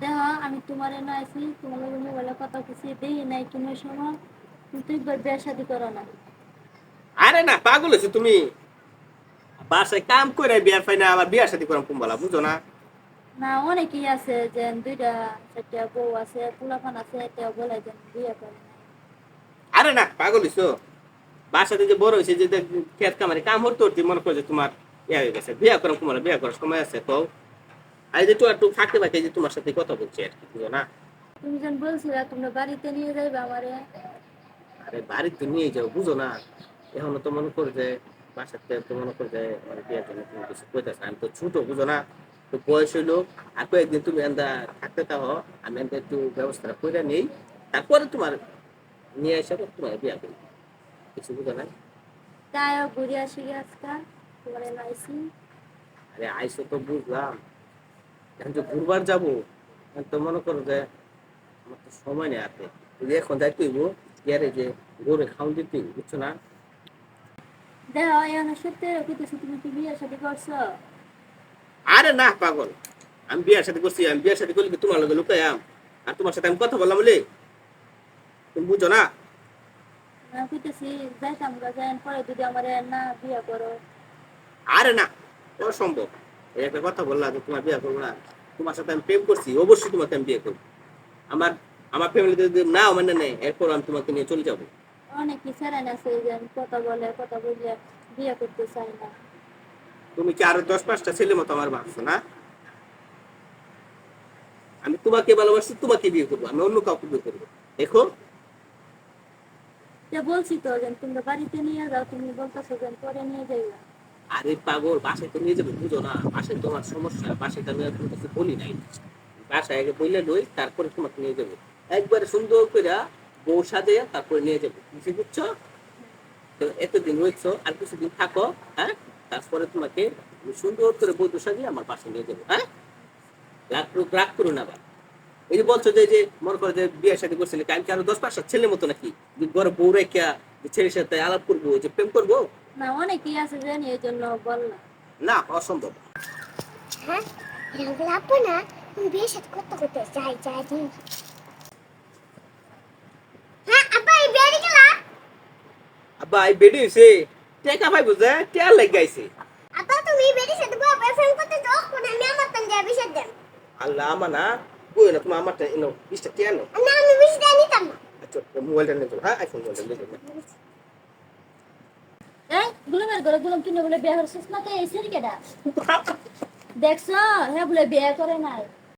দেখো আমি তোমার আছি তোমার লগে মোবাইলে কথা কিছু দেই নাই তুমি সময় একবার বিয়ে শাদি করো না। আরে না পাগল হয়েছো তুমি। বাসায় কাম করে বিয়ার আবার সাথে করাম কুম্বালা বুঝো না? না অনেকেই আছে যে দুইটা বউ আছে পোলাপান আছে এটাও বলে যে বিয়ে করে আরে না পাগল হয়েছো। বাসাতে যে বড় হয়েছে যে খেত কামারে কাম হতে হতে মনে করে যে তোমার ইয়া হয়ে গেছে বিয়া করাম কুম্বালা বিয়া করার সময় আছে তো আর যে একটু ফাঁকে ফাঁকে যে তোমার সাথে কথা বলছি আর কি বুঝো না? তুমি যেন বলছিলে তোমরা বাড়িতে নিয়ে যাইবে আমারে। আরে বাড়িতে নিয়ে যাও বুঝো না? এখন তো মনে করে যে বাসাতে তো মনে করে যে মানে বিয়ার জন্য তুমি কিছু কইতেছ আমি তো ছোট বুঝো না? তো বয়স হইল আর কয়েকদিন তুমি এন্দা থাকতে তাও আমি এন্দা একটু ব্যবস্থা করে নেই তারপরে তোমার নিয়ে এসে তোমার বিয়া করি। কিছু বুঝো না? তাই ঘুরে আসি আজকা তোমার আইসি আরে আইসো তো বুঝলাম। এখন যে ঘুরবার যাব তো মনে করো যে আমার তো সময় নেই হাতে। এই যে এখন যাইতে হইব ইয়ারে যে গরু খাওয়ান দিতে বুঝছ না? দেখো এখন সত্যি কইতেছি তুমি কি বিয়ে শাদি করছ? আরে না পাগল। আমি বিয়ার সাথে করছি আমি বিয়ার সাথে করলে তোমার লগে লুকাইয়াম আর তোমার সাথে আমি কথা বললাম বলে? তুমি বুঝো না? কইতেছি যাইতাম গা যাই পরে যদি আমার না বিয়ে করো। আরে না অসম্ভব এই একটা কথা বললাম যে তোমার বিয়ে করব না। তোমার সাথে আমি প্রেম করছি অবশ্যই তোমাকে আমি বিয়ে করব। আমার আমার ফ্যামিলিতে যদি নাও মানে নেই এরপর আমি তোমাকে নিয়ে চলে যাব। অনেক কিছু আছে যে কথা বলে কথা বললে বিয়ে করতে চাই না। তুমি কি আরও দশ পাঁচটা ছেলে মতো আমার ভাবছ না? আমি তোমাকে ভালোবাসি তোমাকে বিয়ে করব আমি অন্য কাউকে বিয়ে করব। দেখো। বলছি তো তোমরা বাড়িতে নিয়ে যাও তুমি বলতেছো পরে নিয়ে যাইবা আরে পাগল, বাসায় তো নিয়ে যাবে, বুঝো না। বাসায় তোমার সমস্যা, বাসায় তো আমি আর কিছু বলি নাই। বাসায় আগে বইলে লই, তারপরে তোমাকে নিয়ে যাব। একবারে সুন্দর করে বউ সাজে তারপরে নিয়ে যাব। বুঝি বুঝছ? এতদিন রয়েছো, আর কিছুদিন থাকো হ্যাঁ? তারপরে তোমাকে সুন্দর করে বউ সাজিয়ে আমার পাশে নিয়ে যাব হ্যাঁ? রাগ রাগ করো না আবার। এই যে বলছো যে যে মনে করো যে বিয়ে শাদী করছিলে আমি কি আরও দশ পাঁচটা ছেলে মতো নাকি? ঘরে বউ রেখা ছেলের সাথে আলাপ করব, যে প্রেম করব? না অনেকেই আছে জানি এই জন্য বললাম না। অসম্ভব। হ্যাঁ? এরকম আপু না তুমি বিয়ের সাথে করতে করতে যাই যাই যাই। হ্যাঁ গেলা আব্বা এই বেডি হইছে টেকা ভাই বুঝে টেয়ার লাগ গাইছে আপা তুমি বিয়ের সাথে বয়ফ্রেন্ড করতে যাও কোন আমি আমার তান দিয়ে বিয়ে দেন। আল্লাহ না না তুমি না আমি নিতাম না। আচ্ছা মোবাইলটা হ্যাঁ আইফোন মোবাইলটা গুলামের ঘরে গুলাম কিনে বলে বিয়ে করছিস না তো এই সিরিকেটা দেখছ হ্যাঁ বলে বিয়ে করে নাই।